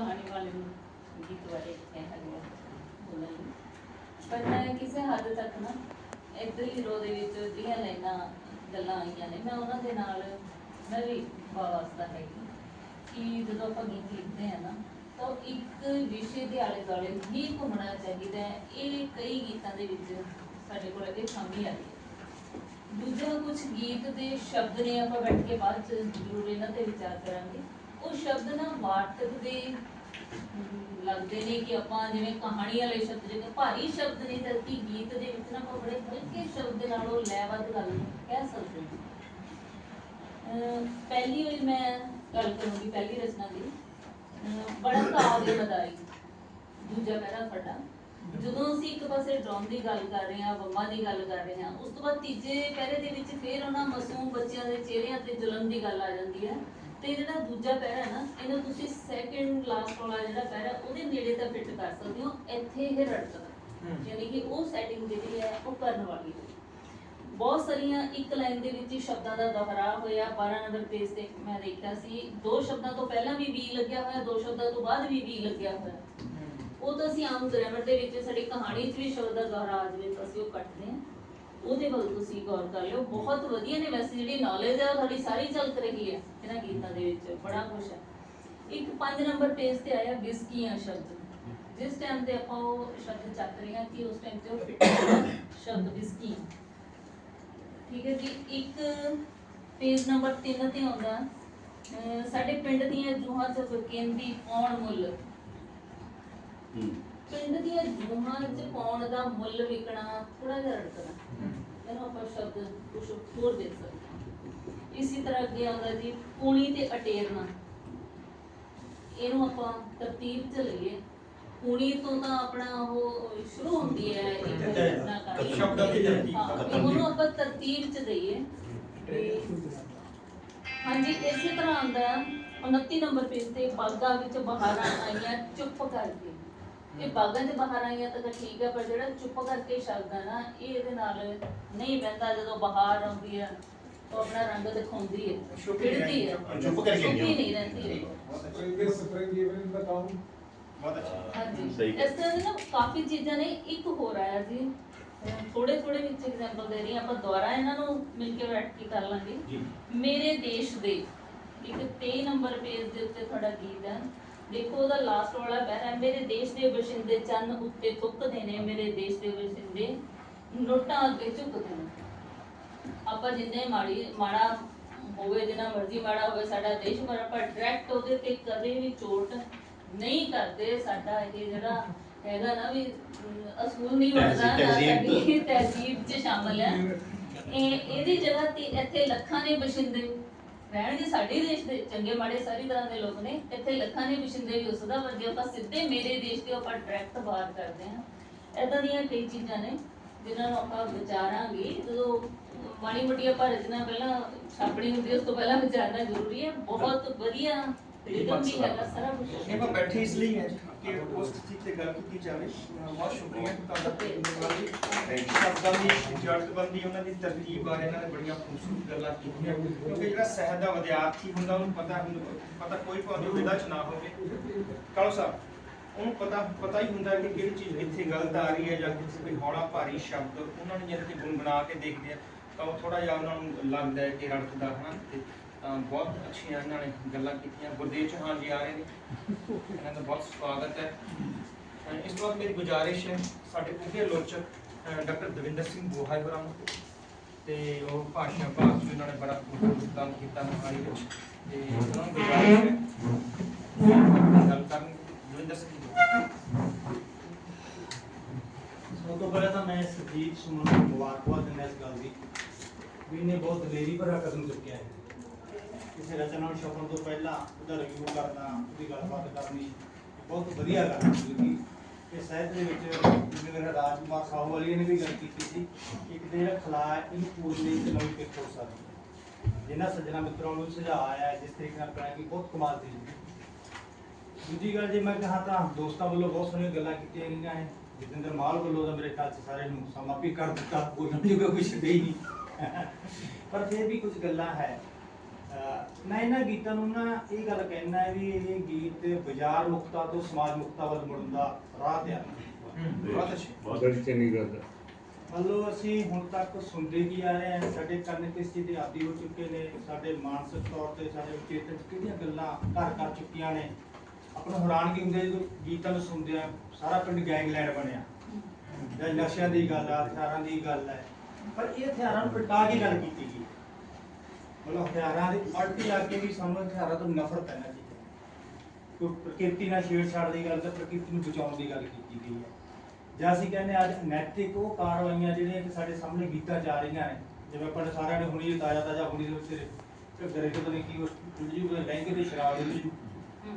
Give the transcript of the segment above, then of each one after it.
ਕਹਾਣੀ ਵਾਲੇ ਨੂੰ ਗੀਤ ਬਾਰੇ ਕਿਹਾ ਗਿਆ ਬੋਲਣ ਲਈ। ਪਰ ਮੈਂ ਕਿਸੇ ਹੱਦ ਤੱਕ ਨਾ ਇੱਧਰ ਹੀ ਰੋ ਦੇ ਵਿੱਚ ਜਿਹੜੀਆਂ ਲਾਈਨਾਂ, ਗੱਲਾਂ ਆਈਆਂ ਨੇ। ਮੈਂ ਉਹਨਾਂ ਦੇ ਨਾਲ, ਮੈਂ ਵੀ ਵਾਸਤਾ ਹੈਗੀ। ਕਿ ਜਦੋਂ ਆਪਾਂ ਗੀਤ ਲਿਖਦੇ ਹਾਂ ਨਾ, ਤਾਂ ਇੱਕ ਵਿਸ਼ੇ ਦੇ ਆਲੇ ਦੁਆਲੇ ਹੀ ਘੁੰਮਣਾ ਚਾਹੀਦਾ ਹੈ। ਇਹ ਕਈ ਗੀਤਾਂ ਦੇ ਵਿੱਚ ਸਾਡੇ ਕੋਲ ਇਹ ਖਾਮੀ ਆ ਦੂਜਾ ਕੁਝ ਗੀਤ ਦੇ ਸ਼ਬਦ ਨੇ ਆਪਾਂ ਬੈਠ ਕੇ ਬਾਅਦ ਚ ਜ਼ਰੂਰ ਇਹਨਾਂ ਤੇ ਵਿਚਾਰ ਕਰਾਂਗੇ। ਉਹ ਸ਼ਬਦ ਨਾ ਵਾਰਤਕ ਦੇ ਲੱਗਦੇ ਨੇ ਕਿ ਆਪਾਂ ਜਿਵੇਂ ਕਹਾਣੀ ਵਾਲੇ ਸ਼ਬਦ ਜਿਹੜੇ ਭਾਰੀ ਸ਼ਬਦ ਨੇ ਜਦਕਿ ਗੀਤ ਦੇ ਵਿੱਚ ਨਾ ਆਪਾਂ ਬੜੇ ਹਲਕੇ ਸ਼ਬਦ ਨਾਲ ਉਹ ਲੈਵੱਧ ਗੱਲ ਕਹਿ ਸਕਦੇ ਹਾਂ। ਪਹਿਲੀ ਵਾਰੀ ਮੈਂ ਗੱਲ ਕਰੂੰਗੀ ਪਹਿਲੀ ਰਚਨਾ ਦੀ। ਬੜਾ ਕਾਵ ਬਦਾਈ ਦੂਜਾ ਪਹਿਰਾ ਫਟਾ ਜਦੋਂ ਅਸੀਂ ਇੱਕ ਪਾਸੇ ਡਰਾਮ ਦੀ ਗੱਲ ਕਰ ਰਹੇ ਹਾਂ ਬੰਮਾ ਦੀ ਗੱਲ ਕਰ ਰਹੇ ਹਾਂ, ਉਸ ਤੋਂ ਬਾਅਦ ਤੀਜੇ ਪਹਿਰੇ ਦੇ ਵਿੱਚ ਫਿਰ ਉਹਨਾਂ ਮਾਸੂਮ ਬੱਚਿਆਂ ਦੇ ਚਿਹਰਿਆਂ ਤੇ ਜ਼ੁਲਮ ਦੀ ਗੱਲ ਆ ਜਾਂਦੀ ਹੈ। ਤੇ ਜਿਹੜਾ ਦੂਜਾ ਪਹਿਰਾ ਹੈ ਨਾ ਇਹਨੂੰ ਤੁਸੀਂ ਸੈਕਿੰਡ ਲਾਸਟ ਵਾਲਾ ਜਿਹੜਾ ਪਹਿਰਾ ਉਹਦੇ ਨੇੜੇ ਤਾਂ ਫਿੱਟ ਕਰ ਸਕਦੇ ਹੋ ਇੱਥੇ ਇਹ ਰੜਕਦਾ। ਯਾਨੀ ਕਿ ਉਹ ਸੈਟਿੰਗ ਜਿਹੜੀ ਹੈ ਉਹ ਕਰਨ ਵਾਲੀ ਹੈ। ਬਹੁਤ ਸਾਰੀਆਂ ਇੱਕ ਲਾਈਨ ਦੇ ਵਿੱਚ ਹੀ ਸ਼ਬਦਾਂ ਦਾ ਦੁਹਰਾ ਹੋਇਆ 12 ਨੰਬਰ ਪੇਜ ਤੇ ਮੈਂ ਦੇਖਿਆ ਸੀ। ਦੋ ਸ਼ਬਦਾਂ ਤੋਂ ਪਹਿਲਾਂ ਵੀ ਵੀ ਲੱਗਿਆ ਹੋਇਆ ਦੋ ਸ਼ਬਦਾਂ ਤੋਂ ਬਾਅਦ ਵੀ ਵੀ ਲੱਗਿਆ ਹੋਇਆ। ਉਹ ਤਾਂ ਅਸੀਂ ਆਮ ਗ੍ਰਾਮਰ ਦੇ ਵਿੱਚ ਸਾਡੀ ਕਹਾਣੀ 'ਚ ਵੀ ਸ਼ਬਦ ਦਾ ਦੁਹਰਾ ਆ ਜਾਵੇ ਤਾਂ ਅਸੀਂ ਉਹ ਕੱਟਦੇ ਹਾਂ। ਉਹਦੇ ਵੱਲ ਤੁਸੀਂ ਗੌਰ ਕਰ ਲਿਓ। ਬਹੁਤ ਵਧੀਆ ਨੇ ਵੈਸੇ ਜਿਹੜੀ ਨੌਲੇਜ ਹੈ ਤੁਹਾਡੀ ਸਾਰੀ ਝਲਕ ਰਹੀ ਹੈ ਇਹਨਾਂ ਗੀਤਾਂ ਦੇ ਵਿੱਚ। ਬੜਾ ਕੁਛ ਹੈ ਇੱਕ 5 ਨੰਬਰ ਪੇਜ ਤੇ ਆਇਆ ਵਿਸਕੀਆਂ ਸ਼ਬਦ। ਜਿਸ ਟਾਈਮ ਤੇ ਆਪਾਂ ਉਹ ਸ਼ਬਦ ਚੱਕ ਰਹੇ ਹਾਂ ਕਿ ਉਸ ਟਾਈਮ ਤੇ ਉਹ ਫਿੱਟ ਸ਼ਬਦ ਵਿਸਕੀ ਠੀਕ ਹੈ ਜੀ, ਇੱਕ ਪੇਜ ਨੰਬਰ 3 ਤੇ ਆਉਂਦਾ। ਸਾਡੇ ਪਿੰਡ ਦੀਆਂ ਜੂਹਾਂ ਚ ਕਹਿੰਦੀ, ਕੌਣ ਮੁੱਲ? ਪਿੰਡ ਦੀਆਂ ਜੂਹਾਂ ਚ ਪਾਉਣ ਦਾ ਮੁੱਲ ਵਿਕਣਾ ਥੋੜਾ ਜਿਹਾ ਰੜਕਣਾ। ਇਹਨੂੰ ਆਪਾਂ ਸ਼ਬਦ ਕੁਝ ਹੋਰ ਦੇ ਸਕਦੇ। ਇਸੇ ਤਰ੍ਹਾਂ ਅੱਗੇ ਆਉਂਦਾ ਜੀ ਪੂਣੀ ਤੇ ਅਟੇਰਨਾ। ਇਹਨੂੰ ਆਪਾਂ ਤਰਤੀਬ ਚ ਲਈਏ। ਪੂਣੀ ਤੋਂ ਤਾਂ ਆਪਣਾ ਉਹ ਸ਼ੁਰੂ ਹੁੰਦੀ ਹੈ ਕਹਾਣੀ। ਸ਼ਬਦਾਂ ਦੀ ਤਰਤੀਬ। ਹਾਂ, ਤੇ ਉਹਨੂੰ ਆਪਾਂ ਤਰਤੀਬ ਚ ਦਈਏ ਹਾਂਜੀ ਇਸੇ ਤਰ੍ਹਾਂ ਆਉਂਦਾ ਹੈ, 29 ਨੰਬਰ ਪੇਜ ਤੇ ਬਾਗਾ ਵਿੱਚ ਬਹਾਰਾਂ ਆਈਆਂ ਚੁੱਪ ਕਰਕੇ। ਇਹ ਬਾਗਾਂ 'ਚ ਬਾਹਰ ਆਈਆਂ ਤਾਂ ਤਾਂ ਠੀਕ ਹੈ ਪਰ ਜਿਹੜਾ ਚੁੱਪ ਕਰਕੇ ਸ਼ਬਦ ਹੈ ਨਾ ਇਹ ਇਹਦੇ ਨਾਲ ਨਹੀਂ ਬਹਿੰਦਾ ਜਦੋਂ ਬਾਹਰ ਆਉਂਦੀ ਹੈ ਉਹ ਆਪਣਾ ਰੰਗ ਦਿਖਾਉਂਦੀ ਹੈ ਛੁਪੀ ਨਹੀਂ ਖਿੜਦੀ ਹੈ ਰਹਿੰਦੀ, ਚੁੱਪ ਕਰਕੇ ਛੁਪੀ ਨਹੀਂ ਨਹੀਂ ਰਹਿੰਦੀ ਹੈ This spring evening the town ਬਹੁਤ ਅੱਛਾ। ਹਾਂਜੀ। ਸਹੀ ਇਸ ਤਰ੍ਹਾਂ ਦੇ ਨਾ ਕਾਫੀ ਚੀਜ਼ਾਂ ਨੇ ਇੱਕ ਹੋਰ ਆਇਆ ਜੀ। ਥੋੜੇ ਥੋੜੇ ਵਿੱਚ ਐਗਜ਼ਾਮਪਲ ਦੇ ਰਹੀ ਹਾਂ ਆਪਾਂ ਦੁਬਾਰਾ ਇਹਨਾਂ ਨੂੰ ਮਿਲ ਕੇ ਬੈਠ ਕੇ ਕਰ ਲਾਂਗੇ। ਜੀ। ਮੇਰੇ ਦੇਸ਼ ਦੇ ਇੱਕ 23 ਨੰਬਰ ਪੇਜ ਦੇ ਉੱਤੇ ਤੁਹਾਡਾ ਗੀਤ ਹੈ। ਦੇਖੋ ਉਹਦਾ ਲਾਸਟ ਵਾਲਾ ਪੈਰਾ ਹੈ ਮੇਰੇ ਦੇਸ਼ ਦੇ ਵਸਿੰਦੇ ਚੰਨ ਉੱਤੇ ਥੁੱਕਦੇ ਨੇ ਮੇਰੇ ਦੇਸ਼ ਦੇ ਵਸਿੰਦੇ ਨੋਟਾਂ ਅੱਗੇ ਝੁਕਦੇ ਨੇ। ਆਪਾਂ ਜਿੰਨੇ ਮਾੜੀ ਮਾੜਾ ਹੋਵੇ ਜਿੰਨਾ ਮਰਜ਼ੀ ਮਾੜਾ ਹੋਵੇ ਸਾਡਾ ਦੇਸ਼ ਪਰ ਆਪਾਂ ਡਾਇਰੈਕਟ ਉਹਦੇ ਤੇ ਕਦੇ ਵੀ ਚੋਟ ਨਹੀਂ ਕਰਦੇ। ਸਾਡਾ ਇਹ ਜਿਹੜਾ ਹੈਗਾ ਨਾ ਵੀ ਅਸੂਲ ਨਹੀਂ ਨਾ ਤਹਿਜ਼ੀਬ- ਸਾਡੀ ਤਹਿਜ਼ੀਬ 'ਚ ਸ਼ਾਮਲ ਹੈ। ਇਹ ਇਹਦੀ ਜਗ੍ਹਾ ਤੇ ਇੱਥੇ ਲੱਖਾਂ ਨੇ ਵਸਿੰਦੇ ਰਹਿਣਗੇ ਸਾਡੇ ਦੇਸ਼ ਦੇ ਚੰਗੇ ਮਾੜੇ ਸਾਰੀ ਤਰ੍ਹਾਂ ਦੇ ਲੋਕ ਨੇ, ਇੱਥੇ ਲੱਖਾਂ ਨੇ ਵਸਿੰਦੇ ਵੀ ਉਸ ਦਾ ਆਪਾਂ ਸਿੱਧੇ ਮੇਰੇ ਦੇਸ਼ ਦੇ ਆਪਾਂ ਡਾਇਰੈਕਟ ਬਾਹਰ ਕਰਦੇ ਹਾਂ। ਇਦਾਂ ਦੀਆਂ ਕਈ ਚੀਜ਼ਾਂ ਨੇ, ਜਿਨ੍ਹਾਂ ਨੂੰ ਆਪਾਂ ਵਿਚਾਰਾਂਗੇ। ਜਦੋਂ ਮਾੜੀ ਮੋਟੀ ਆਪਾਂ ਰਚਨਾ ਪਹਿਲਾਂ ਛਾਪਣੀ ਹੁੰਦੀ ਉਸ ਤੋਂ ਪਹਿਲਾਂ ਵਿਚਾਰਨਾ ਜ਼ਰੂਰੀ ਹੈ। ਬਹੁਤ ਵਧੀਆ ਰਿਦਮ ਵੀ ਹੈਗਾ ਸਾਰਾ ਕੁਝ ਇਹ ਮੈਂ ਬੈਠੇ ਇਸ ਲਈ ਹੈ ਕਿ ਉਸ ਚੀਜ਼ ਤੇ ਗੱਲ ਕੀਤੀ ਜਾਵੇ। ਅਹ ਬਹੁਤ ਸ਼ੁਕਰੀਆ ਤੁਹਾਡਾ। ਧੰਨਵਾਦ ਜੀ ਸ਼ਬਦਾਂ ਦੀ ਜੜਤਬੰਦੀ ਉਹਨਾਂ ਦੀ ਤਰਤੀਬ ਬਾਰੇ ਇਹਨਾਂ ਨੇ ਬੜੀਆਂ ਖੂਬਸੂਰਤ ਗੱਲਾਂ ਕੀਤੀਆਂ। ਕਿਉਂਕਿ ਜਿਹੜਾ ਸਹਿਤ ਦਾ ਵਿਦਿਆਰਥੀ ਹੁੰਦਾ ਉਹਨੂੰ ਪਤਾ ਹੁੰਦਾ ਪਤਾ ਕੋਈ ਭਾਵੇਂ ਉਹਦਾ ਚ ਨਾ ਹੋਵੇ। ਕਾਲੋ ਸਾਹਿਬ ਉਹਨੂੰ ਪਤਾ ਪਤਾ ਹੀ ਹੁੰਦਾ ਕਿ ਕਿਹੜੀ ਚੀਜ਼ ਕਿੱਥੇ ਗਲਤ ਆ ਰਹੀ ਹੈ ਜਾਂ ਕਿਸੇ ਕੋਈ ਹੌਲਾ ਭਾਰੀ ਸ਼ਬਦ ਉਹਨਾਂ ਨੂੰ ਜਦ ਕਿ ਗੁੰਗਣਾ ਕੇ ਦੇਖਦੇ ਆ ਤਾਂ ਉਹ ਥੋੜਾ ਜਿਹਾ ਉਹਨਾਂ ਨੂੰ ਲੱਗਦਾ ਹੈ ਕਿ ਰੜਕਦਾ ਹਨਾ ਬਹੁਤ ਅੱਛੀਆਂ ਇਹਨਾਂ ਨੇ ਗੱਲਾਂ ਕੀਤੀਆਂ। ਗੁਰਦੇਵ ਚੌਹਾਨ ਜੀ ਆ ਰਹੇ ਨੇ। ਇਹਨਾਂ ਦਾ ਬਹੁਤ ਸਵਾਗਤ ਹੈ। ਇਸ ਤੋਂ ਬਾਅਦ ਮੇਰੀ ਗੁਜ਼ਾਰਿਸ਼ ਹੈ, ਸਾਡੇ ਉੱਘੇ ਆਲੋਚਕ ਡਾਕਟਰ ਦਵਿੰਦਰ ਸਿੰਘ ਬੋਹਾਈ ਹੋਰਾਂ ਨੂੰ ਤੇ। ਉਹ ਭਾਸ਼ਾ ਭਾਗ ਚ ਇਹਨਾਂ ਨੇ ਬੜਾ ਖੂਬਸੂਰਤ ਕੰਮ ਕੀਤਾ ਮਹਾਲੀ ਵਿੱਚ। ਤੇ ਉਹਨਾਂ ਨੂੰ ਗੁਜ਼ਾਰਿਸ਼ ਹੈ, ਗੱਲ ਕਰਨ। ਦਵਿੰਦਰ ਸਿੰਘ ਜੀ। ਸਭ ਤੋਂ ਪਹਿਲਾਂ ਤਾਂ ਮੈਂ ਸਦੀਪ ਸੁਮਨ ਨੂੰ ਮੁਬਾਰਕਬਾਦ ਦਿੰਦਾ ਇਸ ਗੱਲ ਦੀ। ਵੀ ਇਹਨੇ ਬਹੁਤ ਦਲੇਰੀ ਭਰਾ ਕਦਮ ਚੁੱਕਿਆ ਹੈ। ਕਿਸੇ ਰਚਨਾ ਨੂੰ ਛਾਪਣ ਤੋਂ ਪਹਿਲਾਂ ਉਹਦਾ ਰਿਵਿਊ ਕਰਨਾ, ਉਹਦੀ ਗੱਲਬਾਤ ਕਰਨੀ, ਬਹੁਤ ਵਧੀਆ ਗੱਲ ਹੈ ਕਿਉਂਕਿ ਇਹ ਸਾਹਿਤ ਦੇ ਵਿੱਚ ਜਿਵੇਂ ਰਾਜ ਕੁਮਾਰ ਸਾਹੂ ਵਾਲੀ ਨੇ ਵੀ ਗੱਲ ਕੀਤੀ ਸੀ ਇੱਕ ਦੇ ਜਿਹੜਾ ਖਲਾ ਹੈ, ਇਹਨੂੰ ਪੂਰਨ ਦੀ ਇੱਕ ਨਵੀਂ ਕਿਰਤ ਸਕਦੀ ਹੈ ਸੱਜਣਾ ਮਿੱਤਰਾਂ ਨੂੰ ਸੁਝਾਅ ਆਇਆ ਜਿਸ ਤਰੀਕੇ ਨਾਲ ਕਰਾਂਗੇ ਬਹੁਤ ਕਮਾਲ ਦੀ ਦੂਜੀ ਗੱਲ ਜੇ ਮੈਂ ਕਹਾਂ ਤਾਂ ਦੋਸਤਾਂ ਵੱਲੋਂ ਬਹੁਤ ਸੋਹਣੀਆਂ ਗੱਲਾਂ ਕੀਤੀਆਂ ਗਈਆਂ ਹੈ ਜਤਿੰਦਰ ਮਾਲ ਵੱਲੋਂ ਤਾਂ ਮੇਰੇ ਖਿਆਲ 'ਚ ਸਾਰੇ ਨੂੰ ਸਮਾਪੀ ਕਰ ਦਿੱਤਾ, ਕੋਈ ਨਾ ਕੋਈ ਕੁਝ ਨਹੀਂ ਪਰ ਫਿਰ ਵੀ ਕੁਝ ਗੱਲਾਂ ਹੈ। ਮੈਂ ਇਹਨਾਂ ਗੀਤਾਂ ਨੂੰ ਨਾ ਇਹ ਗੱਲ ਕਹਿਣਾ ਹੈ ਵੀ ਇਹ ਗੀਤ ਬਾਜ਼ਾਰ ਮੁਕਤਾ ਤੋਂ ਸਮਾਜ ਮੁਕਤਾ ਵੱਲ ਮੁੜਨ ਦਾ ਰਾਹ ਤੇ ਆ ਬਹੁਤ ਅੱਛੇ ਬੜੀ ਚੰਗੀ ਗੱਲ ਹੈ। ਮੰਨ ਲਓ ਅਸੀਂ ਹੁਣ ਤੱਕ ਸੁਣਦੇ ਕੀ ਆ ਰਹੇ ਹਾਂ ਸਾਡੇ ਕੰਨ ਕਿਸ ਚੀਜ਼ ਦੇ ਆਦੀ ਹੋ ਚੁੱਕੇ ਨੇ ਸਾਡੇ ਮਾਨਸਿਕ ਤੌਰ ਤੇ ਸਾਡੇ ਚੇਤਨ ਚ ਕਿਹੜੀਆਂ ਗੱਲਾਂ ਘਰ ਕਰ ਚੁੱਕੀਆਂ ਨੇ। ਆਪਾਂ ਨੂੰ ਹੈਰਾਨਗੀ ਹੁੰਦੀ ਜਦੋਂ ਗੀਤਾਂ ਨੂੰ ਸੁਣਦੇ ਆ ਸਾਰਾ ਪਿੰਡ ਗੈਂਗਲੈਂਡ ਬਣਿਆ। ਜਾਂ ਨਸ਼ਿਆਂ ਦੀ ਗੱਲ ਆ ਹਥਿਆਰਾਂ ਦੀ ਗੱਲ ਹੈ। ਪਰ ਇਹ ਹਥਿਆਰਾਂ ਨੂੰ ਪਟਾ ਕੇ ਗੱਲ ਕੀਤੀ ਗਈ। ਮਤਲਬ ਹਥਿਆਰਾਂ ਦੀ ਉਲਟੀ ਆ ਕੇ ਵੀ ਸਾਨੂੰ ਹਥਿਆਰਾਂ ਤੋਂ ਨਫ਼ਰਤ ਨਾ ਕੋਈ ਪ੍ਰਕਿਰਤੀ ਨਾਲ ਛੇੜਛਾੜ ਦੀ ਗੱਲ ਤੇ ਪ੍ਰਕਿਰਤੀ ਨੂੰ ਬਚਾਉਣ ਦੀ ਗੱਲ ਕੀਤੀ ਗਈ ਹੈ। ਜਾਂ ਅਸੀਂ ਕਹਿੰਦੇ ਹਾਂ ਅੱਜ ਨੈਤਿਕ ਉਹ ਕਾਰਵਾਈਆਂ ਜਿਹੜੀਆਂ ਕਿ ਸਾਡੇ ਸਾਹਮਣੇ ਗੀਤਾਂ ਜਾ ਰਹੀਆਂ ਨੇ ਜਿਵੇਂ ਆਪਾਂ ਨੇ ਸਾਰਿਆਂ ਨੇ ਹੁਣੀ ਤਾਜ਼ਾ ਤਾਜ਼ਾ ਹੁਣੀ ਦੇ ਉੱਤੇ ਘਰੇ ਤੋਂ ਪਤਾ ਨਹੀਂ ਕੀ ਉਸ ਜੀ ਕੋਈ ਲਹਿੰਗੇ ਤੇ ਸ਼ਰਾਬ ਦੇ ਵਿੱਚ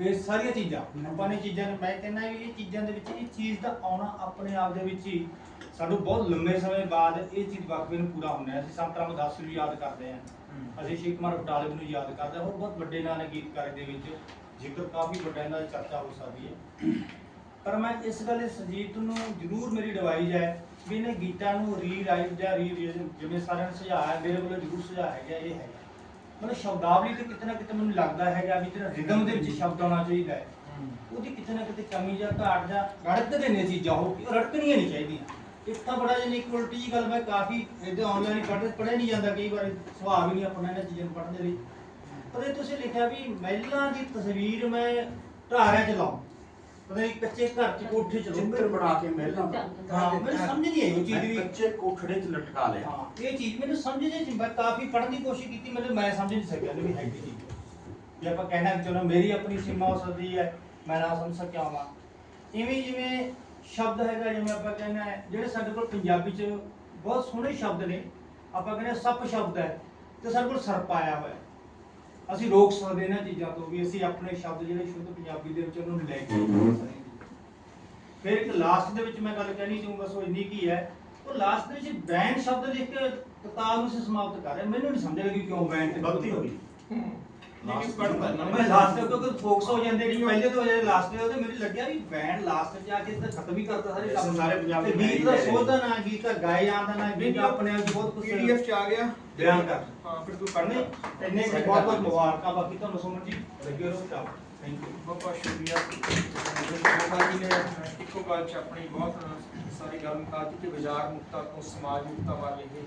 ਇਹ ਸਾਰੀਆਂ ਚੀਜ਼ਾਂ ਆਪਾਂ ਨੇ ਚੀਜ਼ਾਂ ਨੂੰ ਮੈਂ ਕਹਿੰਦਾ ਵੀ ਇਹ ਚੀਜ਼ਾਂ ਦੇ ਵਿੱਚ ਇਹ ਚੀਜ਼ ਦਾ ਆਉਣਾ ਆਪਣੇ ਆਪ ਦੇ ਵਿੱਚ ਹੀ ਸਾਨੂੰ ਬਹੁਤ ਲੰਮੇ ਸਮੇਂ ਬਾਅਦ ਇਹ ਚੀਜ਼ ਵਾਕਵੇ ਨੂੰ ਪੂਰਾ ਹੁੰਦਾ ਹੈ। ਅਸੀਂ ਸੰਤ ਰਾਮਦਾਸ ਨੂੰ ਯਾਦ ਕਰਦੇ ਹਾਂ। ਅਸੀਂ ਸ਼ੇਖ ਕੁਮਾਰ ਬਟਾਲੇ ਨੂੰ ਯਾਦ ਕਰਦੇ ਹਾਂ ਹੋਰ ਬਹੁਤ ਵੱਡੇ ਨਾਂ ਨੇ ਗੀਤਕਾਰ ਦੇ ਵਿੱਚ ਜ਼ਿਕਰ ਕਾਫੀ ਵੱਡਾ ਇਹਨਾਂ ਦੀ ਚਰਚਾ ਹੋ ਸਕਦੀ ਹੈ। ਪਰ ਮੈਂ ਇਸ ਗੱਲ ਸੁਜੀਤ ਨੂੰ ਜ਼ਰੂਰ ਮੇਰੀ ਐਡਵਾਈਜ਼ ਹੈ ਵੀ ਇਹਨੇ ਗੀਤਾਂ ਨੂੰ ਰੀਰਾਈਟ ਜਾਂ ਰੀ ਜਿਵੇਂ ਸਾਰਿਆਂ ਨੇ ਸੁਝਾਅ ਹੈ ਮੇਰੇ ਵੱਲੋਂ ਜ਼ਰੂਰ ਸੁਝਾਅ ਹੈਗਾ ਇਹ ਹੈਗਾ। ਮਤਲਬ ਸ਼ਬਦਾਵਲੀ ਤੇ ਕਿਤੇ ਨਾ ਕਿਤੇ ਮੈਨੂੰ ਲੱਗਦਾ ਹੈਗਾ ਵੀ ਜਿਹੜਾ ਰਿਦਮ ਦੇ ਵਿੱਚ ਸ਼ਬਦ ਆਉਣਾ ਚਾਹੀਦਾ ਹੈ ਉਹਦੀ ਕਿਤੇ ਨਾ ਕਿਤੇ ਕਮੀ ਜਾਂ ਘਾਟ ਜਾਂ ਰੜਕਦੇ ਨੇ ਚੀਜ਼ਾਂ ਹੋ ਉਹ ਰੜਕਣੀਆਂ ਨਹੀਂ ਚਾਹੀਦੀਆਂ। ਤਾਂ ਬੜਾ ਜਿਹੀ ਇਕੁਅਲਟੀ ਦੀ ਗੱਲ ਮੈਂ ਕਾਫੀ ਇਹਦੇ ਆਨਲਾਈਨ ਪੜ੍ਹ ਪੜ੍ਹਿਆ ਨਹੀਂ ਜਾਂਦਾ ਕਈ ਵਾਰ ਸੁਭਾਅ ਵੀ ਨਹੀਂ ਆਪਣਾ ਇਹਨਾਂ ਚੀਜ਼ਾਂ ਨੂੰ ਪੜ੍ਹਨ ਦੇ ਲਈ ਪਰ ਇਹ ਤੁਸੀਂ ਲਿਖਿਆ ਵੀ ਮਹਿਲਾ ਦੀ ਤਸਵੀਰ ਮੈਂ ਢਾਰਿਆਂ ਚ ਲਾਉਂ। ਪਤਾ ਨਹੀਂ ਕੱਚੇ ਘਰ ਚ ਕੋਠੇ ਚ ਚਿੱਤਰ ਲਾਉਂ ਬਣਾ ਕੇ ਮਹਿਲਾ ਹਾਂ ਮੈਨੂੰ ਸਮਝ ਨਹੀਂ ਆਈ ਉਹ ਚੀਜ਼ ਵੀ। ਕੱਚੇ ਕੋਠੜੇ 'ਚ ਲਟਕਾ ਲਿਆ। ਹਾਂ ਇਹ ਚੀਜ਼ ਮੈਨੂੰ ਸਮਝ ਨਹੀਂ ਸੀ ਮੈਂ ਕਾਫੀ ਪੜ੍ਹਨ ਦੀ ਕੋਸ਼ਿਸ਼ ਕੀਤੀ ਮੈਨੂੰ ਮੈਂ ਸਮਝ ਨਹੀਂ ਸਕਿਆ ਵੀ ਹੈਗੀ ਚੀਜ਼। ਜੇ ਆਪਾਂ ਕਹਿਣਾ ਕਿ ਚਲੋ ਮੇਰੀ ਆਪਣੀ ਸੀਮਾ ਹੋ ਸਕਦੀ ਹੈ ਮੈਂ ਨਾ ਸਮਝ ਸਕਿਆ ਹਾਂ ਇਵੇਂ ਜਿਵੇਂ ਸ਼ਬਦ ਹੈਗਾ ਜਿਵੇਂ ਆਪਾਂ ਕਹਿੰਦੇ ਆ ਜਿਹੜੇ ਸਾਡੇ ਕੋਲ ਪੰਜਾਬੀ 'ਚ ਬਹੁਤ ਸੋਹਣੇ ਸ਼ਬਦ ਨੇ ਆਪਾਂ ਕਹਿੰਦੇ ਸੱਪ ਸ਼ਬਦ ਹੈ ਤੇ ਸਾਡੇ ਕੋਲ ਸਰਪ ਆਇਆ ਹੋਇਆ। ਅਸੀਂ ਰੋਕ ਸਕਦੇ ਇਹਨਾਂ ਚੀਜ਼ਾਂ ਤੋਂ ਵੀ ਅਸੀਂ ਆਪਣੇ ਸ਼ਬਦ ਜਿਹੜੇ ਸ਼ੁੱਧ ਪੰਜਾਬੀ ਦੇ ਵਿੱਚ ਉਹਨਾਂ ਨੂੰ ਲੈ ਕੇ। ਫਿਰ ਇੱਕ ਲਾਸਟ ਦੇ ਵਿੱਚ ਮੈਂ ਗੱਲ ਕਹਿਣੀ ਚਾਹੂੰਗਾ ਸੋ ਇੰਨੀ ਕੀ ਹੈ ਉਹ ਲਾਸਟ ਦੇ ਵਿੱਚ ਬੈਨ ਸ਼ਬਦ ਲਿਖ ਕੇ ਕਿਤਾਬ ਨੂੰ ਸਮਾਪਤ ਕਰ ਰਹੇ। ਮੈਨੂੰ ਨਹੀਂ ਸਮਝ ਲੱਗੀ ਕਿਉਂ ਬੈਨ ਤੇ ਗਲਤੀ ਹੋ ਗਈ ਨਹੀਂ ਪੜ੍ਹਦਾ ਨਾ ਮੈਂ ਲਾਸਟ ਤੇ ਕਿਉਂਕਿ ਫੋਕਸ ਹੋ ਜਾਂਦੇ ਕਿ ਪਹਿਲੇ ਤੋਂ ਜਿਹੜੇ ਲਾਸਟ ਤੇ ਉਹਦੇ ਮੈਨੂੰ ਲੱਗਿਆ ਵੀ ਬੈਂਡ ਲਾਸਟ ਤੇ ਆ ਕੇ ਤਾਂ ਖਤਮ ਹੀ ਕਰਤਾ ਸਾਰੇ ਵੈਸੇ ਸਾਰੇ ਪੰਜਾਬੀ ਤੇ ਗੀਤ band ਦਾ ਹੀ ਸੋਧ ਦਾ ਨਾ ਗੀਤ ਦਾ ਗਾਏ ਜਾਂਦਾ ਨਾ ਗੀਤ ਦਾ ਆਪਣੇ ਆਪ 'ਚ ਬਹੁਤ ਕੁਝ ਪੀਡੀਐਫ ਚ ਆ ਗਿਆ। ਬਿਆਨ ਕਰ। ਹਾਂ ਫਿਰ ਤੂੰ ਪੜ੍ਹਨੇ ਪੜ੍ਹਨੇ ਇੰਨੇ ਕੁ ਬਹੁਤ ਬਹੁਤ ਮੁਬਾਰਕਾਂ ਬਾਕੀ ਤੁਹਾਨੂੰ ਸੁਮਨ ਜੀ ਲੱਗੇ ਰਹੋ ਚਾਹ ਥੈਂਕ ਯੂ ਬਹੁਤ ਬਹੁਤ ਸ਼ੁਕਰੀਆ। ਗੋਪਾਲ ਜੀ ਨੇ ਇੱਕੋ ਗੱਲ ਚ ਆਪਣੀ ਬਹੁਤ ਸਾਰੀ ਗੱਲ ਮੁਕਾ ਦਿੱਤੀ ਕਿ ਬਾਜ਼ਾਰ ਮੁਕਤਾ ਤੋਂ ਸਮਾਜ ਮੁਕਤਾ ਵੱਲ ਇਹ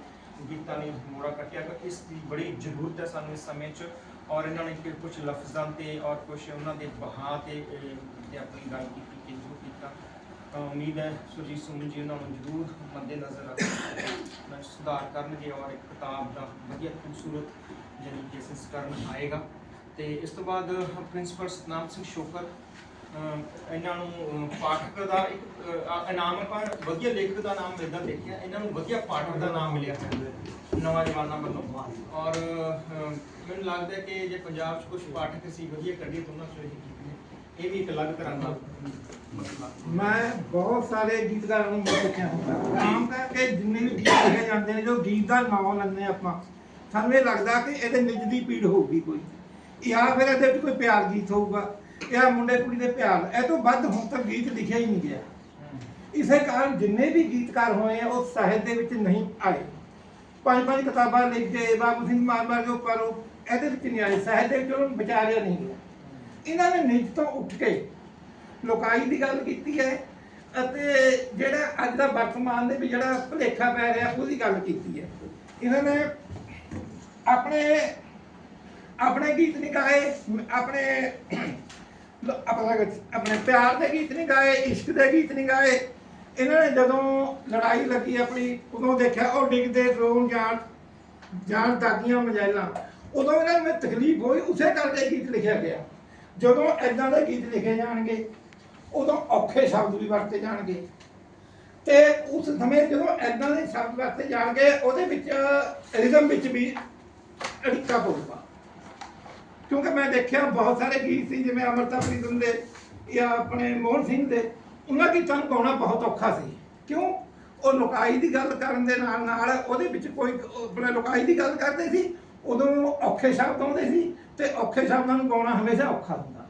ਗੀਤਾਂ ਨੇ ਮੋੜਾ ਕੱਟਿਆ ਕਿ ਇਸ ਦੀ ਬੜੀ ਜ਼ਰੂਰਤ ਹੈ ਸਾਨੂੰ ਇਸ ਸਮੇਂ 'ਚ। ਔਰ ਇਹਨਾਂ ਨੇ ਫਿਰ ਕੁਝ ਲਫ਼ਜ਼ਾਂ ਤੇ ਔਰ ਕੁਝ ਉਹਨਾਂ ਦੇ ਬਹਾਂ ਤੇ ਤੇ ਆਪਣੀ ਗੱਲ ਕੀਤੀ, ਕਿ ਜੋ ਕੀਤਾ। ਤਾਂ ਉਮੀਦ ਹੈ ਸੁਰਜੀਤ ਸੁਮਨ ਜੀ ਉਹਨਾਂ ਨੂੰ ਜ਼ਰੂਰ ਮੱਦੇ ਨਜ਼ਰ ਰੱਖ ਸੁਧਾਰ ਕਰਨਗੇ ਔਰ ਇੱਕ ਕਿਤਾਬ ਦਾ ਵਧੀਆ ਖੂਬਸੂਰਤ ਜਾਣੀ ਕਿ ਸੰਸਕਰਨ ਆਏਗਾ। ਤੇ ਇਸ ਤੋਂ ਬਾਅਦ ਪ੍ਰਿੰਸੀਪਲ ਸਤਨਾਮ ਸਿੰਘ ਸ਼ੋਕਰ ਇਹਨਾਂ ਨੂੰ ਪਾਠਕ ਦਾ ਇੱਕ ਇਨਾਮ ਆਪਾਂ ਵਧੀਆ ਲੇਖਕ ਦਾ ਨਾਮ ਮਿਲਦਾ ਦੇਖਿਆ, ਇਹਨਾਂ ਨੂੰ ਵਧੀਆ ਪਾਠਕ ਦਾ ਨਾਮ ਮਿਲਿਆ। ਨਵਾਂ ਜਵਾਨਾਂ ਵੱਲੋਂ। ਔਰ ਮੈਨੂੰ ਲੱਗਦਾ ਕਿ ਜੇ ਪੰਜਾਬ 'ਚ ਕੁਝ ਪਾਠਕ ਸੀ, ਵਧੀਆ ਕੱਢੀ ਤਾਂ ਉਹਨਾਂ 'ਚੋਂ ਇਹ ਇਹ ਵੀ ਇੱਕ ਅਲੱਗ ਤਰ੍ਹਾਂ ਦਾ ਮੈਂ ਬਹੁਤ ਸਾਰੇ ਗੀਤਕਾਰਾਂ ਨੂੰ ਮਿਲ ਹੁੰਦਾ। ਆਮ ਕਰਕੇ ਜਿੰਨੇ ਵੀ ਗੀਤ ਲਿਖੇ ਜਾਂਦੇ ਨੇ, ਜੋ ਗੀਤ ਦਾ ਨਾਮ ਲੈਂਦੇ ਆਪਾਂ, ਸਾਨੂੰ ਇਹ ਲੱਗਦਾ ਕਿ ਇਹਦੇ ਨਿੱਜ ਦੀ ਪੀੜ ਹੋਊਗੀ ਕੋਈ। ਜਾਂ ਫਿਰ ਇਹਦੇ ਵਿੱਚ ਕੋਈ ਪਿਆਰ ਗੀਤ ਹੋਊਗਾ। ਜਾਂ ਮੁੰਡੇ ਕੁੜੀ ਦੇ ਪਿਆਰ ਇਹ ਤੋਂ ਵੱਧ ਹੁਣ ਤੱਕ ਗੀਤ ਲਿਖਿਆ ਹੀ ਨਹੀਂ ਗਿਆ। ਇਸੇ ਕਾਰਨ ਜਿੰਨੇ ਵੀ ਗੀਤਕਾਰ ਹੋਏ ਆ, ਉਹ ਸਾਹਿਤ ਦੇ ਵਿੱਚ ਨਹੀਂ ਆਏ। ਪੰਜ ਪੰਜ ਕਿਤਾਬਾਂ ਲਿਖ ਬਾਬੂ ਸਿੰਘ ਮਾਰ ਮਾਰ ਜੋ ਇਹਦੇ ਵਿੱਚ ਨਹੀਂ ਆਏ। ਸਾਹਿਤ ਦੇ ਵਿੱਚ ਵਿਚਾਰਿਆ ਨਹੀਂ ਗਿਆ। ਇਹਨਾਂ ਨੇ ਨਿੱਜ ਤੋਂ ਉੱਠ ਕੇ ਲੋਕਾਈ ਦੀ ਗੱਲ ਕੀਤੀ ਹੈ ਅਤੇ ਜਿਹੜਾ ਅੱਜ ਦਾ ਵਰਤਮਾਨ ਦੇ ਵਿੱਚ ਜਿਹੜਾ ਭੁਲੇਖਾ ਪੈ ਰਿਹਾ, ਉਹਦੀ ਗੱਲ ਕੀਤੀ ਹੈ। ਇਹਨਾਂ ਨੇ ਆਪਣੇ ਆਪਣੇ ਗੀਤ ਨਹੀਂ ਆਪਣੇ ਆਪਣਾ ਆਪਣੇ ਪਿਆਰ ਦੇ ਗੀਤ ਨਹੀਂ ਗਾਏ, ਇਸ਼ਕ ਦੇ ਗੀਤ ਨਹੀਂ ਗਾਏ। ਇਹਨਾਂ ਨੇ ਜਦੋਂ ਲੜਾਈ ਲੱਗੀ ਆਪਣੀ, ਉਦੋਂ ਦੇਖਿਆ ਉਹ ਡਿੱਗਦੇ ਰੋਣ ਜਾਣ ਜਾਣ ਦਾਦੀਆਂ ਮਜਾਇਲਾਂ। ਉਦੋਂ ਇਹਨਾਂ ਨੂੰ ਤਕਲੀਫ ਹੋਈ, ਉਸੇ ਕਰਕੇ ਗੀਤ ਲਿਖਿਆ ਗਿਆ। ਜਦੋਂ ਐਦਾਂ ਦੇ ਗੀਤ ਲਿਖੇ ਜਾਣਗੇ, ਉਦੋਂ ਔਖੇ ਸ਼ਬਦ ਵੀ ਵਰਤੇ ਜਾਣਗੇ। ਤੇ ਉਸ ਸਮੇਂ ਜਦੋਂ ਐਦਾਂ ਦੇ ਸ਼ਬਦ ਵਰਤੇ ਜਾਣਗੇ, ਉਹਦੇ ਵਿੱਚ ਰਿਦਮ ਵਿੱਚ ਵੀ ਅੜਿੱਕਾ ਪਊਗਾ। ਕਿਉਂਕਿ ਮੈਂ ਦੇਖਿਆ ਬਹੁਤ ਸਾਰੇ ਗੀਤ ਸੀ, ਜਿਵੇਂ ਅਮਰਤਾ ਪ੍ਰੀਤਮ ਦੇ ਜਾਂ ਆਪਣੇ ਮੋਹਨ ਸਿੰਘ ਦੇ, ਉਹਨਾਂ ਗੀਤਾਂ ਨੂੰ ਗਾਉਣਾ ਬਹੁਤ ਔਖਾ ਸੀ। ਕਿਉਂ? ਉਹ ਲੋਕਾਈ ਦੀ ਗੱਲ ਕਰਨ ਦੇ ਨਾਲ ਨਾਲ ਉਹਦੇ ਵਿੱਚ ਕੋਈ ਆਪਣੇ ਲੋਕਾਈ ਦੀ ਗੱਲ ਕਰਦੇ ਸੀ, ਉਦੋਂ ਔਖੇ ਸ਼ਬਦ ਆਉਂਦੇ ਸੀ ਤੇ ਔਖੇ ਸ਼ਬਦਾਂ ਨੂੰ ਗਾਉਣਾ ਹਮੇਸ਼ਾ ਔਖਾ ਹੁੰਦਾ।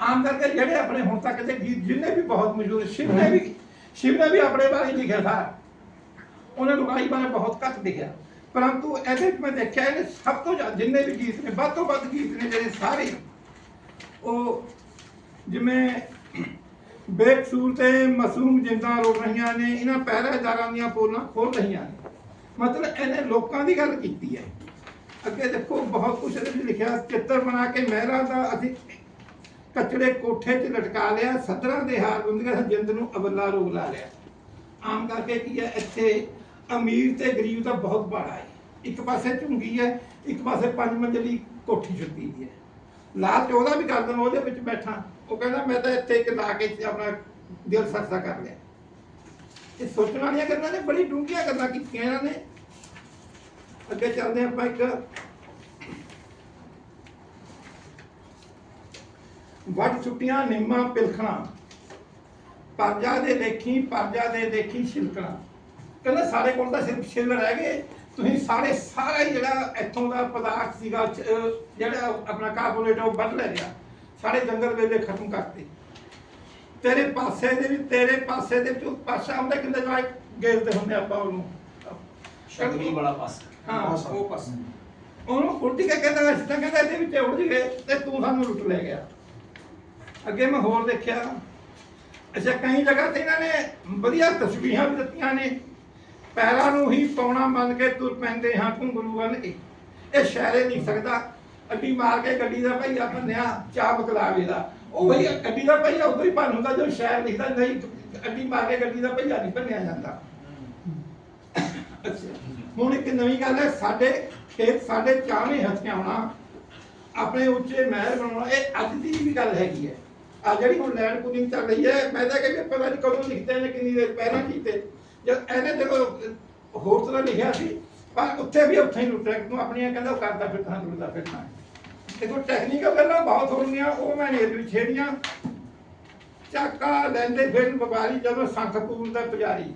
ਆਮ ਕਰਕੇ ਜਿਹੜੇ ਆਪਣੇ ਹੁਣ ਤੱਕ ਦੇ ਗੀਤ, ਜਿੰਨੇ ਵੀ ਬਹੁਤ ਮਸ਼ਹੂਰ ਸ਼ਿਵ ਨੇ ਵੀ ਸ਼ਿਵ ਨੇ ਵੀ ਆਪਣੇ ਬਾਰੇ ਲਿਖਿਆ ਸੀ ਉਹਨੇ ਲੋਕਾਈ ਬਾਰੇ ਬਹੁਤ ਘੱਟ ਲਿਖਿਆ। ਪਰੰਤੂ ਇਹਦੇ ਵਿੱਚ ਮੈਂ ਦੇਖਿਆ ਇਹਨੇ ਸਭ ਤੋਂ ਜ਼ਿਆਦਾ ਜਿੰਨੇ ਵੀ ਗੀਤ ਨੇ, ਵੱਧ ਤੋਂ ਵੱਧ ਗੀਤ ਨੇ ਜਿਹੜੇ ਸਾਰੇ। ਉਹ ਜਿਵੇਂ ਬੇਕਸੂਰ ਤੇ ਮਾਸੂਮ ਜਿੰਦਾ ਰੋ ਰਹੀਆਂ ਨੇ, ਇਹਨਾਂ ਪਹਿਰੇਦਾਰਾਂ ਦੀਆਂ ਪੋਲਾਂ ਖੋਲ ਰਹੀਆਂ ਨੇ। ਮਤਲਬ ਇਹਨੇ ਲੋਕਾਂ ਦੀ ਗੱਲ ਕੀਤੀ ਹੈ। ਅੱਗੇ ਦੇਖੋ, ਬਹੁਤ ਕੁਝ ਇਹਦੇ ਵਿੱਚ ਲਿਖਿਆ, ਚਿੱਤਰ ਬਣਾ ਕੇ ਮਹਿਰਾ ਦਾ ਅਸੀਂ ਕਚੜੇ ਕੋਠੇ 'ਚ ਲਟਕਾ ਲਿਆ, ਸਦਰਾਂ ਦੇ ਹਾਰ ਬੰਦੀਆਂ ਜਿੰਦ ਨੂੰ ਅਬਲਾ ਰੋਗ ਲਾ ਲਿਆ। ਆਮ ਕਰਕੇ ਕੀ ਹੈ, ਇੱਥੇ ਅਮੀਰ ਤੇ ਗਰੀਬ ਦਾ ਬਹੁਤ ਭਾੜਾ ਹੈ। ਇੱਕ ਪਾਸੇ ਝੁੰਗੀ ਹੈ, ਇੱਕ ਪਾਸੇ ਪੰਜ ਮੰਜ਼ਲੀ ਕੋਠੀ ਛੁੱਟੀ ਦੀ ਹੈ। ਲਾਲਚ ਉਹਦਾ ਵੀ ਕਰਦਾ ਦੇਣਾ, ਉਹਦੇ ਵਿੱਚ ਬੈਠਾ। ਉਹ ਕਹਿੰਦਾ, ਮੈਂ ਤਾਂ ਇੱਥੇ ਇੱਕ ਲਾ ਕੇ ਆਪਣਾ ਦਿਲ ਸਰਸਾ ਕਰ ਲਿਆ। ਇਹ ਸੋਚਣ ਵਾਲੀਆਂ ਗੱਲਾਂ ਨੇ, ਬੜੀ ਡੂੰਘੀਆਂ ਗੱਲਾਂ ਕੀਤੀਆਂ ਇਹਨਾਂ ਨੇ। ਅੱਗੇ ਚੱਲਦੇ ਆਪਾਂ ਇੱਕ ਵੱਡ ਛੁੱਟੀਆਂ, ਨਿੰਮਾ, ਪਿਲਖਣਾ। ਪਰਜਾ ਦੇ ਦੇਖੀ, ਪਰਜਾ ਦੇ ਦੇਖੀ, ਛਿਲਕਣਾ। ਕਹਿੰਦਾ ਸਾਡੇ ਕੋਲ ਤਾਂ ਸਿਰਫ ਛਿੱਲ ਰਹਿ ਗਏ। ਤੁਸੀਂ ਸਾਰੇ ਸਾਰਾ ਹੀ ਜਿਹੜਾ ਇੱਥੋਂ ਦਾ ਪਦਾਰਥ ਸੀਗਾ ਜਿਹੜਾ ਆਪਣਾ ਕਾਰਬੋਨੇਟ ਉਹ ਵੱਢ ਲੈ ਗਿਆ। ਸਾਰੇ ਜੰਗਲ ਵੇਲੇ ਖਤਮ ਕਰਤੇ। ਤੇਰੇ ਪਾਸੇ ਦੇ ਵੀ ਤੇਰੇ ਪਾਸੇ ਦੇ ਵਿੱਚ ਪਾਸਾ ਆਉਂਦਾ ਕਿੰਨੇ ਜਵਾਈ ਗੇਲਦੇ ਹੁੰਦੇ ਆਪਾਂ ਉਹਨੂੰ? ਸ਼ਗਨੀ ਵਾਲਾ ਪਾਸ। ਹਾਂ। ਉਹ ਪਾਸ। ਉਹਨੂੰ ਉਲਟੀ ਕੇ ਕਹਿੰਦਾ ਅਸੀਂ ਤਾਂ ਕਹਿੰਦਾ ਇਹਦੇ ਵਿੱਚ ਉਲਝ ਗਏ ਤੇ ਤੂੰ ਸਾਨੂੰ ਲੁੱਟ ਲੈ ਗਿਆ। ਅੱਗੇ ਮੈਂ ਹੋਰ ਦੇਖਿਆ। ਅੱਛਾ ਕਈ ਜਗ੍ਹਾ ਤੇ ਇਹਨਾਂ ਨੇ ਵਧੀਆ ਤਸਵੀਰਾਂ ਵੀ ਦਿੱਤੀਆਂ ਨੇ। ਪੈਰਾਂ ਨੂੰ ਹੀ ਪੌਣਾ ਮੰਨ ਕੇ ਤੁਰ ਪੈਂਦੇ ਹਾਂ ਘੁੰਗਰੂ ਬਣ ਇਹ ਸ਼ਾਇਰੇ ਨਹੀਂ ਸਕਦਾ। ਅੱਡੀ ਮਾਰ ਕੇ ਗੱਡੀ ਦਾ ਭਈਆ ਭੰਨਿਆ ਚਾਹ ਬਕਲਾਵੇ ਦਾ ਉਹ ਹੀ ਗੱਡੀ ਦਾ ਭਈਆ ਉਦੋਂ ਹੀ ਭੰਨ ਹੁੰਦਾ, ਜਦੋਂ ਸ਼ਾਇਰ ਲਿਖਦਾ ਨਹੀਂ, ਅੱਡੀ ਮਾਰ ਕੇ ਗੱਡੀ ਦਾ ਭਈਆ ਨਹੀਂ ਭੰਨਿਆ ਜਾਂਦਾ। ਹੁਣ ਇੱਕ ਨਵੀਂ ਗੱਲ ਹੈ, ਸਾਡੇ ਖੇਤ, ਸਾਡੇ ਚਾਹਵੇਂ ਹਥਿਆਉਣਾ ਆਪਣੇ ਉੱਚੇ ਮਹਿਰ ਬਣਾਉਣਾ, ਇਹ ਅੱਜ ਦੀ ਵੀ ਗੱਲ ਹੈਗੀ ਹੈ। ਆ ਜਿਹੜੀ ਹੁਣ ਲੈਂਡ ਪੂਲਿੰਗ ਚੱਲ ਰਹੀ ਹੈ, ਮੈਂ ਤਾਂ ਕਹਿੰਦਾ ਪਤਾ ਨਹੀਂ ਕਦੋਂ ਲਿਖਦੇ ਨੇ, ਕਿੰਨੀ ਦੇਰ ਪਹਿਲਾਂ ਕੀਤੇ। ਜਦ ਇਹਨੇ ਦੇਖੋ, ਹੋਰ ਤਰ੍ਹਾਂ ਲਿਖਿਆ ਸੀ, ਪਰ ਉੱਥੇ ਵੀ ਉੱਥੇ ਹੀ ਲੁੱਟਿਆ। ਤੂੰ ਆਪਣੀਆਂ ਕਹਿੰਦਾ ਉਹ ਕਰਦਾ ਫਿਰਦਾ ਲੁੱਟਦਾ ਫਿਰਦਾ ਦੇਖੋ ਟੈਕਨੀਕਲ ਗੱਲਾਂ ਬਹੁਤ ਹੋਣਗੀਆਂ ਉਹ ਮੈਂ ਨੇਰ ਵਿੱਚ ਛੇੜੀਆਂ। ਚਾਕਾ ਲੈਂਦੇ ਫਿਰ ਵਪਾਰੀ ਜਦੋਂ ਸੰਖਪੂਰ ਦਾ ਪੁਜਾਰੀ।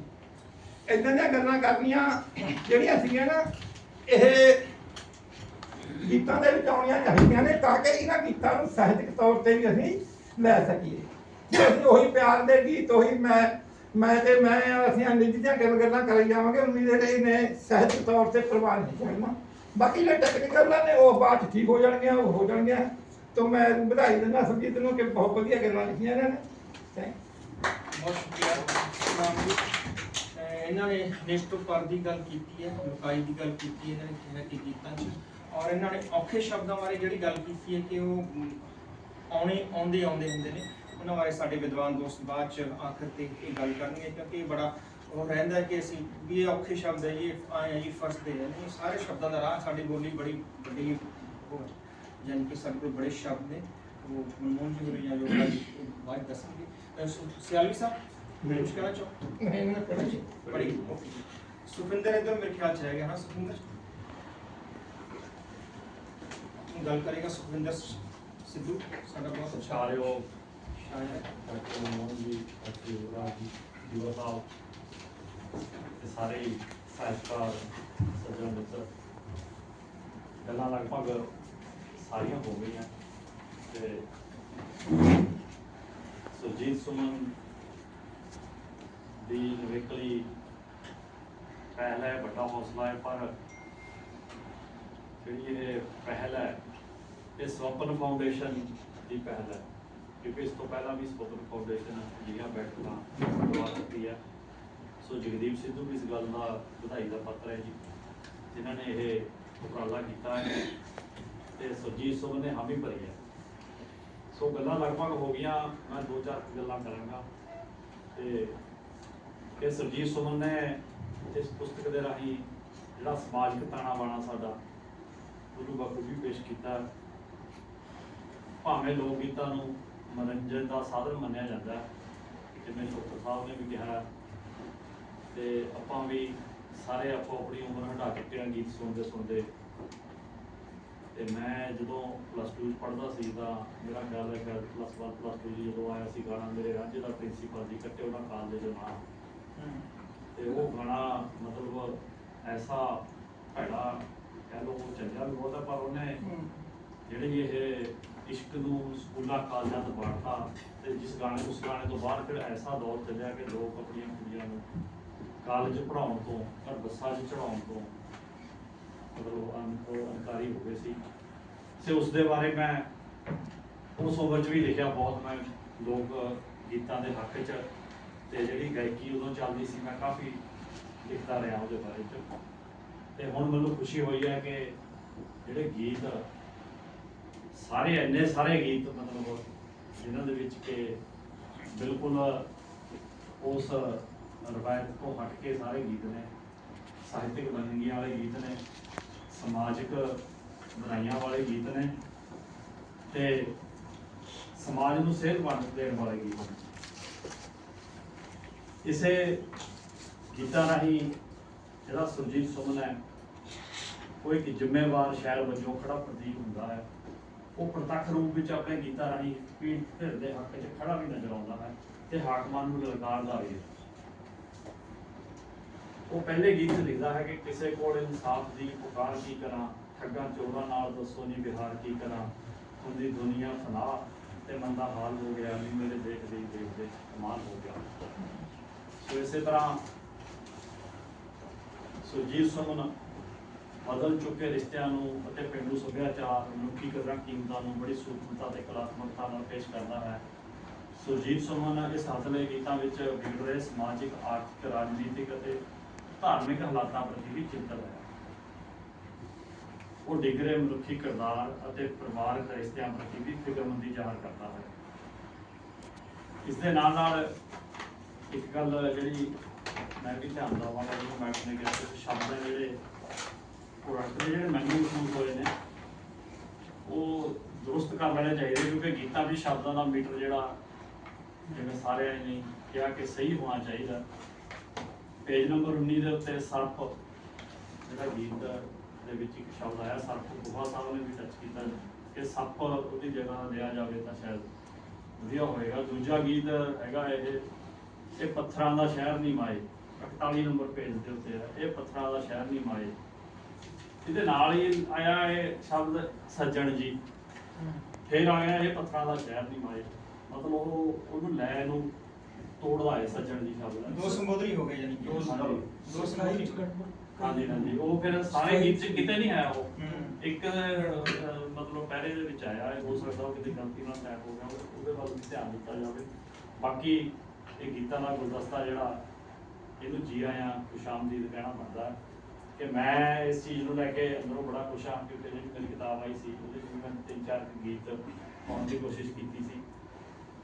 ਇਦਾਂ ਦੀਆਂ ਗੱਲਾਂ ਕਰਨੀਆਂ ਜਿਹੜੀਆਂ ਸੀਗੀਆਂ ਨਾ, ਇਹ ਗੀਤਾਂ ਦੇ ਵਿੱਚ ਆਉਣੀਆਂ ਚਾਹੀਦੀਆਂ ਨੇ ਤਾਂ ਕਿ ਇਹਨਾਂ ਗੀਤਾਂ ਨੂੰ ਸਾਹਿਤਕ ਤੌਰ ਤੇ ਵੀ ਅਸੀਂ ਲੈ ਸਕੀਏ। ਜੇ ਅਸੀਂ ਉਹੀ ਪਿਆਰ ਦੇ ਗੀਤ, ਉਹੀ ਮੈਂ ਮੈਂ ਤੇ ਮੈਂ ਅਸੀਂ ਨਿੱਜੀ ਦੀਆਂ ਗੱਲ ਗੱਲਾਂ ਕਰੀ ਜਾਵਾਂਗੇ? ਉਨੀ ਦੇਰ ਇਹਨੇ ਸਾਹਿਤਕ ਤੌਰ ਤੇ ਪ੍ਰਵਾਨ ਨਹੀਂ ਕਰਨਾ। ਬਾਕੀ ਜਿਹੜੇ ਟੈਕਨੀਕਲ ਨੇ, ਉਹ ਬਾਅਦ 'ਚ ਠੀਕ ਹੋ ਜਾਣਗੀਆਂ, ਉਹ ਹੋ ਜਾਣਗੀਆਂ। ਤਾਂ ਮੈਂ ਵਧਾਈ ਦਿੰਦਾ ਸੰਗੀਤ ਨੂੰ ਕਿ ਬਹੁਤ ਵਧੀਆ ਗੱਲਾਂ ਲਿਖੀਆਂ ਇਹਨਾਂ ਨੇ। ਥੈਂਕ ਬਹੁਤ ਸ਼ੁਕਰੀਆ। ਨਾਮ ਜੀ। ਇਹਨਾਂ ਨੇ ਨਿਸ਼ਟ ਦੀ ਗੱਲ ਕੀਤੀ ਹੈ, ਲੁਕਾਈ ਦੀ ਗੱਲ ਕੀਤੀ ਹੈ, ਇਹਨਾਂ ਨੇ ਕਿਹਾ ਕਿ ਗੀਤਾਂ 'ਚ। ਔਰ ਇਹਨਾਂ ਨੇ ਔਖੇ ਸ਼ਬਦਾਂ ਬਾਰੇ ਜਿਹੜੀ ਗੱਲ ਕੀਤੀ ਹੈ ਕਿ ਉਹ ਆਉਣੇ ਆਉਂਦੇ ਆਉਂਦੇ ਹੁੰਦੇ ਨੇ। ਉਹਨਾਂ ਬਾਰੇ ਸਾਡੇ ਵਿਦਵਾਨ ਦੋਸਤ ਬਾਅਦ ਚ ਆਖਰ ਤੇ ਇਹ ਗੱਲ ਕਰਨਗੇ ਕਿਉਂਕਿ ਇਹ ਬੜਾ ਉਹ ਰਹਿੰਦਾ ਹੈ ਕਿ ਅਸੀਂ ਵੀ ਇਹ ਔਖੇ ਸ਼ਬਦ ਹੈ ਇਹ ਆਏ ਆ ਜੀ ਫਸਦੇ ਹੈ ਨਹੀਂ ਸਾਰੇ ਸ਼ਬਦਾਂ ਦਾ ਰਾਹ ਸਾਡੀ ਬੋਲੀ ਬੜੀ ਵੱਡੀ ਉਹ ਹੈ। ਯਾਨੀ ਕਿ ਸਾਡੇ ਕੋਲ ਬੜੇ ਸ਼ਬਦ ਨੇ। ਉਹ ਮਨਮੋਹਨ ਜੀ ਹੋਰੀ ਜਾਂ ਯੋਗਾ ਜੀ ਬਾਅਦ ਦੱਸਣਗੇ। ਸਿਆਲਵੀ ਸਾਹਿਬ ਮੈਂ ਕੁਝ ਕਹਿਣਾ ਚਾਹੋ? ਮੈਂ ਇਹਨਾਂ ਨੂੰ ਪੜ੍ਹੀ ਬੜੀ ਸੁਖਿੰਦਰ ਇਧਰ ਮੇਰੇ ਖਿਆਲ ਚ ਰਹਿ ਗਿਆ ਹਾਂ ਸੁਖਿੰਦਰ ਗੱਲ ਕਰੇਗਾ ਸੁਖਿੰਦਰ ਸਿੱਧੂ ਸਾਡਾ ਬਹੁਤ ਅੱਛਾ ਹੈ ਡਾਕਟਰ ਮਨਮੋਹਨ ਜੀ ਡਾਕਟਰ ਯੁਵਰਾਜ ਜੀ ਜੀਵਾ ਸਾਹਿਬ ਤੇ ਸਾਰੇ ਸਾਹਿਤਕਾਰ ਸੱਜਣ ਮਿੱਤਰ, ਗੱਲਾਂ ਲਗਭਗ ਸਾਰੀਆਂ ਹੋ ਗਈਆਂ ਤੇ ਸੁਰਜੀਤ ਸੁਮਨ ਦੀ ਨਵੇਕਲੀ ਪਹਿਲ ਹੈ ਵੱਡਾ ਹੌਸਲਾ ਹੈ ਪਰ ਜਿਹੜੀ ਇਹ ਪਹਿਲ ਹੈ, ਇਹ ਸਵਪਨ ਫਾਊਂਡੇਸ਼ਨ ਦੀ ਪਹਿਲ ਹੈ। ਕਿਉਂਕਿ ਇਸ ਤੋਂ ਪਹਿਲਾਂ ਵੀ ਸਵਪਨ ਫਾਊਂਡੇਸ਼ਨ ਜਿਹੜੀਆਂ ਬੈਠਕਾਂ ਕਰਵਾ ਚੁੱਕੀ ਹੈ ਸੋ ਜਗਦੀਪ ਸਿੱਧੂ ਵੀ ਇਸ ਗੱਲ ਦਾ ਵਧਾਈ ਦਾ ਪਾਤਰ ਹੈ ਜੀ। ਜਿਨ੍ਹਾਂ ਨੇ ਇਹ ਉਪਰਾਲਾ ਕੀਤਾ ਹੈ ਤੇ ਸੁਰਜੀਤ ਸੁਮਨ ਨੇ ਹਾਮੀ ਭਰੀ ਹੈ। ਸੋ ਗੱਲਾਂ ਲਗਭਗ ਹੋ ਗਈਆਂ, ਮੈਂ ਦੋ ਚਾਰ ਗੱਲਾਂ ਕਰਾਂਗਾ। ਤੇ ਕਿ ਸੁਰਜੀਤ ਸੁਮਨ ਨੇ ਇਸ ਪੁਸਤਕ ਦੇ ਰਾਹੀਂ ਜਿਹੜਾ ਸਮਾਜਿਕ ਤਾਣਾ ਬਾਣਾ ਸਾਡਾ ਉਹਨੂੰ ਬਖੂਬੀ ਪੇਸ਼ ਕੀਤਾ। ਭਾਵੇਂ ਲੋਕ ਗੀਤਾਂ ਨੂੰ ਮਨੋਰੰਜਨ ਦਾ ਸਾਧਨ ਮੰਨਿਆ ਜਾਂਦਾ ਜਿਵੇਂ ਡਾਕਟਰ ਸਾਹਿਬ ਨੇ ਵੀ ਕਿਹਾ ਤੇ ਆਪਾਂ ਵੀ ਸਾਰੇ ਆਪੋ ਆਪਣੀ ਉਮਰ ਹਟਾ ਚੁੱਕੇ ਹਾਂ ਗੀਤ ਸੁਣਦੇ ਸੁਣਦੇ। ਤੇ ਮੈਂ ਜਦੋਂ ਪਲੱਸ 2 ਚ ਪੜ੍ਹਦਾ ਸੀ ਤਾਂ ਮੇਰਾ ਖਿਆਲ ਹੈ ਕਿ ਪਲੱਸ 1 ਪਲੱਸ 2 ਜਦੋਂ ਆਇਆ ਸੀ ਗਾਣਾ ਮੇਰੇ ਰਾਂਝੇ ਦਾ ਪ੍ਰਿੰਸੀਪਲ ਜੀ ਕੱਟੇ ਉਹਨਾਂ ਕਾਲਜ ਦੇ ਨਾਂ ਤੇ ਉਹ ਗਾਣਾ ਮਤਲਬ ਐਸਾ ਭੈੜਾ ਕਹਿ ਲਓ ਉਹ ਚੱਲਿਆ ਵੀ ਬਹੁਤਾ ਪਰ ਉਹਨੇ ਜਿਹੜੀ ਇਹ ਇਸ਼ਕ ਨੂੰ ਸਕੂਲਾਂ, ਕਾਲਜਾਂ ਤੋਂ ਬਾੜਤਾ ਤੇ ਜਿਸ ਗਾਣੇ, ਉਸ ਗਾਣੇ ਤੋਂ ਬਾਅਦ ਫਿਰ ਐਸਾ ਦੌਰ ਚੱਲਿਆ ਕਿ ਲੋਕ ਆਪਣੀਆਂ ਕੁੜੀਆਂ ਨੂੰ ਕਾਲਜ ਪੜਾਉਣ ਤੋਂ ਔਰ ਬੱਸਾਂ 'ਚ ਚੜਾਉਣ ਤੋਂ ਮਤਲਬ ਅਨ- ਅਨਕਾਰੀ ਹੋ ਗਏ ਸੀ। ਤੇ ਉਸ ਦੇ ਬਾਰੇ ਮੈਂ ਉਸ ਉਮਰ 'ਚ ਵੀ ਲਿਖਿਆ ਬਹੁਤ, ਮੈਂ ਲੋਕ ਗੀਤਾਂ ਦੇ ਹੱਕ 'ਚ ਤੇ ਜਿਹੜੀ ਗਾਇਕੀ ਉਦੋਂ ਚੱਲਦੀ ਸੀ, ਮੈਂ ਕਾਫੀ ਲਿਖਦਾ ਰਿਹਾ ਉਹਦੇ ਬਾਰੇ 'ਚ। ਤੇ ਹੁਣ ਮੈਨੂੰ ਖੁਸ਼ੀ ਹੋਈ ਹੈ ਕਿ ਜਿਹੜੇ ਗੀਤ ਸਾਰੇ ਇੰਨੇ ਸਾਰੇ ਗੀਤ ਮਤਲਬ ਜਿਨ੍ਹਾਂ ਦੇ ਵਿੱਚ ਕਿ ਬਿਲਕੁਲ ਉਸ ਰਵਾਇਤ ਤੋਂ ਹਟ ਕੇ ਸਾਰੇ ਗੀਤ ਨੇ, ਸਾਹਿਤਿਕ ਵੰਨਗੀਆਂ ਵਾਲੇ ਗੀਤ ਨੇ, ਸਮਾਜਿਕ ਬਣਾਈਆਂ ਵਾਲੇ ਗੀਤ ਨੇ ਤੇ ਸਮਾਜ ਨੂੰ ਸਿਹਤਮੰਦ ਦੇਣ ਵਾਲੇ ਗੀਤ ਨੇ। ਇਸੇ ਗੀਤਾਂ ਰਾਹੀਂ ਜਿਹੜਾ ਸੁਰਜੀਤ ਸੁਮਨ ਹੈ, ਉਹ ਇੱਕ ਜ਼ਿੰਮੇਵਾਰ ਸ਼ਾਇਰ ਵਜੋਂ ਖੜਾ ਪ੍ਰਤੀਕ ਹੁੰਦਾ ਹੈ। ਉਹ ਪ੍ਰਤੱਖ ਰੂਪ ਵਿੱਚ ਆਪਣੇ ਗੀਤਾਂ ਰਾਹੀਂ ਪੀੜ ਧਿਰ ਦੇ ਹੱਕ 'ਚ ਖੜਾ ਵੀ ਨਜ਼ਰ ਆਉਂਦਾ ਹੈ ਤੇ ਹਾਕਮਾਂ ਨੂੰ ਲਲਕਾਰਦਾ ਵੀ ਹੈ। ਉਹ ਪਹਿਲੇ ਗੀਤ ਲਿਖਦਾ ਹੈ ਕਿ ਕਿਸੇ ਕੋਲ ਇਨਸਾਫ ਦੀ ਪੁਕਾਰ ਕੀ ਕਰਾਂ, ਠੱਗਾਂ ਚੋਰਾਂ ਨਾਲ ਦੱਸੋ ਨੀ ਵਿਹਾਰ ਕੀ ਕਰਾਂ ਹੁੰਦੀ ਦੁਨੀਆ ਫਨਾ ਤੇ ਮੰਦਾ ਹਾਲ ਹੋ ਗਿਆ ਨੀ ਮੇਰੇ ਦੇਖਦੇ ਹੀ ਦੇਖਦੇ ਕਮਾਲ ਹੋ ਗਿਆ। ਸੋ ਇਸੇ ਤਰ੍ਹਾਂ ਸੁਰਜੀਤ ਸੁਮਨ ਬਦਲ ਚੁੱਕੇ ਰਿਸ਼ਤਿਆਂ ਨੂੰ ਅਤੇ ਪਿੰਡੂ ਸੱਭਿਆਚਾਰ ਮਨੁੱਖੀ ਕਦਰਾਂ ਕੀਮਤਾਂ ਨੂੰ ਬੜੀ ਸੂਖਮਤਾ ਤੇ ਕਲਾਤਮਕਤਾ ਨਾਲ ਪੇਸ਼ ਕਰਦਾ ਹੈ। ਸੁਰਜੀਤ ਸੁਮਨ ਇਸ ਹਸਲੇ ਗੀਤਾਂ ਵਿੱਚ ਵਿਗੜ ਰਹੇ ਸਮਾਜਿਕ, ਆਰਥਿਕ, ਰਾਜਨੀਤਿਕ ਅਤੇ ਧਾਰਮਿਕ ਹਾਲਾਤਾਂ ਪ੍ਰਤੀ ਵੀ ਚਿੰਤਤ ਹੈ। ਉਹ ਡਿਗਰੇ ਮਨੁੱਖੀ ਕਿਰਦਾਰ ਅਤੇ ਪਰਿਵਾਰਕ ਰਿਸ਼ਤਿਆਂ ਪ੍ਰਤੀ ਵੀ ਫਿਕਰਮੰਦੀ ਜ਼ਾਹਰ ਕਰਦਾ ਹੈ। ਇਸ ਦੇ ਨਾਲ ਨਾਲ ਇੱਕ ਗੱਲ ਜਿਹੜੀ ਮੈਂ ਵੀ ਧਿਆਨ ਦਵਾਂਗਾ ਜਦੋਂ ਮੈਂ ਨੇ ਕਿਹਾ ਕਿ ਸ਼ਬਦ ਜਿਹੜੇ ਪ੍ਰੋਡਕਟ ਦੇ ਜਿਹੜੇ ਮੈਨੂੰ ਮਹਿਸੂਸ ਹੋਏ ਨੇ, ਉਹ ਦਰੁਸਤ ਕਰ ਲੈਣੇ ਚਾਹੀਦੇ ਕਿਉਂਕਿ ਗੀਤਾਂ ਵਿੱਚ ਸ਼ਬਦਾਂ ਦਾ ਮੀਟਰ ਜਿਹੜਾ ਜਿਵੇਂ ਸਾਰਿਆਂ ਨੇ, ਕਿਹਾ ਕਿ ਸਹੀ ਹੋਣਾ ਚਾਹੀਦਾ। ਪੇਜ ਨੰਬਰ 19 ਦੇ ਉੱਤੇ ਸਰਪ, ਜਿਹੜਾ ਗੀਤ ਦੇ ਵਿੱਚ ਇੱਕ ਸ਼ਬਦ ਆਇਆ, ਸਰਪ ਗੁਹਾ ਸਾਹਿਬ ਨੇ ਵੀ ਟੱਚ ਕੀਤਾ ਕਿ ਸੱਪ ਉਹਦੀ ਜਗ੍ਹਾ ਲਿਆ ਜਾਵੇ ਤਾਂ ਸ਼ਾਇਦ ਵਧੀਆ ਹੋਏਗਾ। ਦੂਜਾ ਗੀਤ ਹੈਗਾ ਇਹ ਇਹ ਪੱਥਰਾਂ ਦਾ ਸ਼ਹਿਰ ਨਹੀਂ ਮਾਏ 41 ਨੰਬਰ ਪੇਜ ਦੇ ਉੱਤੇ ਹੈ, ਇਹ ਪੱਥਰਾਂ ਦਾ ਸ਼ਹਿਰ ਨਹੀਂ ਮਾਏ ਇਹਦੇ ਨਾਲ ਹੀ ਆਇਆ ਇਹ ਸ਼ਬਦ ਸੱਜਣ ਜੀ। ਫਿਰ ਆਇਆ ਇਹ ਪੱਥਰਾਂ ਦਾ ਸ਼ਹਿਰ ਨਹੀਂ ਮਾਏ। ਮਤਲਬ ਉਹ ਉਹਨੂੰ ਲੈ ਨੂੰ ਤੋੜਦਾ ਹੈ ਸੱਜਣ ਜੀ ਸ਼ਬਦ। ਦੋ ਸੰਬੋਧਨੀ ਹੋ ਗਏ ਯਾਨੀ ਕਿ। ਦੋ ਸੰਬੋਧਨੀ। ਦੋ ਸੰਬੋਧਨੀ ਹਾਂਜੀ ਹਾਂਜੀ। ਉਹ ਫਿਰ ਸਾਰੇ ਗੀਤ ਚ ਕਿਤੇ ਨਹੀਂ ਆਇਆ ਉਹ। ਇੱਕ ਮਤਲਬ ਪਹਿਰੇ ਦੇ ਵਿੱਚ ਆਇਆ। ਇਹ ਹੋ ਸਕਦਾ ਉਹ ਕਿਤੇ ਗਲਤੀ ਨਾਲ ਟੈਪ ਹੋ ਗਿਆ। ਉਹ- ਉਹਦੇ ਵੱਲ ਵੀ ਧਿਆਨ ਦਿੱਤਾ ਜਾਵੇ। ਬਾਕੀ ਇਹ ਗੀਤਾਂ ਦਾ ਗੁਲਦਸਤਾ ਜਿਹੜਾ ਇਹਨੂੰ ਜੀ ਆਇਆਂ ਖੁਸ਼ਾਮਦੀਦ ਕਹਿਣਾ ਬਣਦਾ। ਹੈ ਕਿ ਮੈਂ ਇਸ ਚੀਜ਼ ਨੂੰ ਲੈ ਕੇ ਅੰਦਰੋਂ ਬੜਾ ਖੁਸ਼ ਹਾਂ ਕਿਉਂਕਿ ਜਿਹੜੀ ਮੇਰੀ ਕਿਤਾਬ ਆਈ ਸੀ, ਉਹਦੇ ਵਿੱਚ ਵੀ ਮੈਂ ਤਿੰਨ ਚਾਰ ਗੀਤ ਪਾਉਣ ਦੀ ਕੋਸ਼ਿਸ਼ ਕੀਤੀ ਸੀ।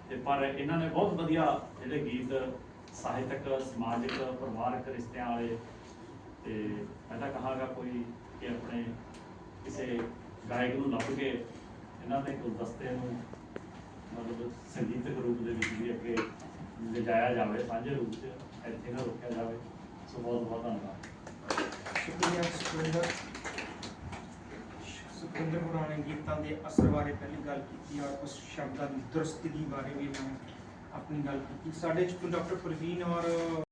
ਤੇ ਪਰ ਇਹਨਾਂ ਨੇ ਬਹੁਤ ਵਧੀਆ ਜਿਹੜੇ ਗੀਤ, ਸਾਹਿਤਕ, ਸਮਾਜਿਕ, ਪਰਿਵਾਰਕ ਰਿਸ਼ਤਿਆਂ ਵਾਲੇ ਤੇ ਮੈਂ ਤਾਂ ਕਹਾਂਗਾ ਕੋਈ ਕਿ ਆਪਣੇ ਕਿਸੇ ਗਾਇਕ ਨੂੰ ਲੱਭ ਕੇ ਇਹਨਾਂ ਦੇ ਗੁਲਦਸਤੇ ਨੂੰ ਮਤਲਬ ਸੰਗੀਤਕ ਰੂਪ ਦੇ ਵਿੱਚ ਵੀ ਅੱਗੇ ਲਿਜਾਇਆ ਜਾਵੇ, ਸਾਂਝੇ ਰੂਪ 'ਚ ਇੱਥੇ ਨਾ ਰੋਕਿਆ ਜਾਵੇ। ਸੋ ਬਹੁਤ ਬਹੁਤ ਧੰਨਵਾਦ। ਸ਼ੁਕਰੀਆ ਸੁਖਿੰਦਰ ਸੁਖਵਿੰਦਰ ਹੋਰਾਂ ਨੇ ਗੀਤਾਂ ਦੇ ਅਸਰ ਬਾਰੇ ਪਹਿਲੀ ਗੱਲ ਕੀਤੀ ਔਰ ਉਸ ਸ਼ਬਦਾਂ ਦੀ ਦਰਸਤਗੀ ਬਾਰੇ ਵੀ ਉਹਨਾਂ ਆਪਣੀ ਗੱਲ ਕੀਤੀ। ਸਾਡੇ ਚ ਡਾਕਟਰ ਪ੍ਰਵੀਨ ਔਰ